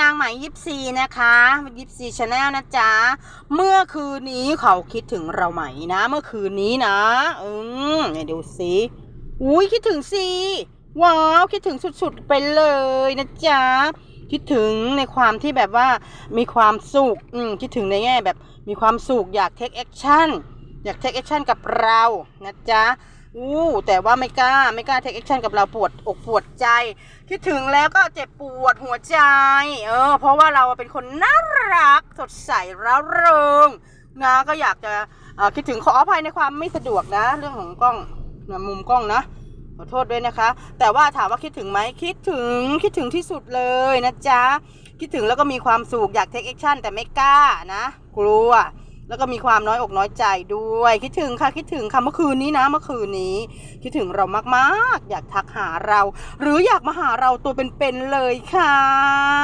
นางไหมยิปซีนะคะยิปซีชาแนลนะจ๊ะ เมื่อคืนนี้เขาคิดถึงเราไหมนะ เมื่อคืนนี้นะ อืมเนี่ยดูสิอุ้ยคิดถึงสิว้าวคิดถึงสุดๆไปเลยนะจ๊ะคิดถึงในความที่แบบว่ามีความสุขอืมคิดถึงในแง่แบบมีความสุขอยากเทคแอคชั่นอยากเทคแอคชั่นกับเรานะจ๊ะ อู้แต่ว่าไม่กล้าไม่กล้าเทคแอคชั่นกับเราปวดอกปวดใจ คิดถึงแล้วก็เจ็บปวดหัวใจ เออ เพราะว่าเราเป็นคนน่ารักสดใสร่าเริงนะก็อยากจะคิดถึงขออภัยในความไม่สะดวกนะ เรื่องของกล้องมุมกล้องนะขอโทษด้วยนะคะ แต่ว่าถามว่าคิดถึงไหมคิดถึงคิดถึงที่สุดเลยนะจ๊ะคิดถึงแล้วก็มีความสุขอยากเทคแอคชั่นแต่ไม่กล้านะ กลัว แล้วก็มีความน้อยอกน้อยใจด้วย คิดถึงค่ะคิดถึงค่ะเมื่อคืนนี้นะเมื่อคืนนี้ คิดถึงเรามากๆ อยากทักหาเรา หรืออยากมาหาเราตัวเป็นๆเลยค่ะ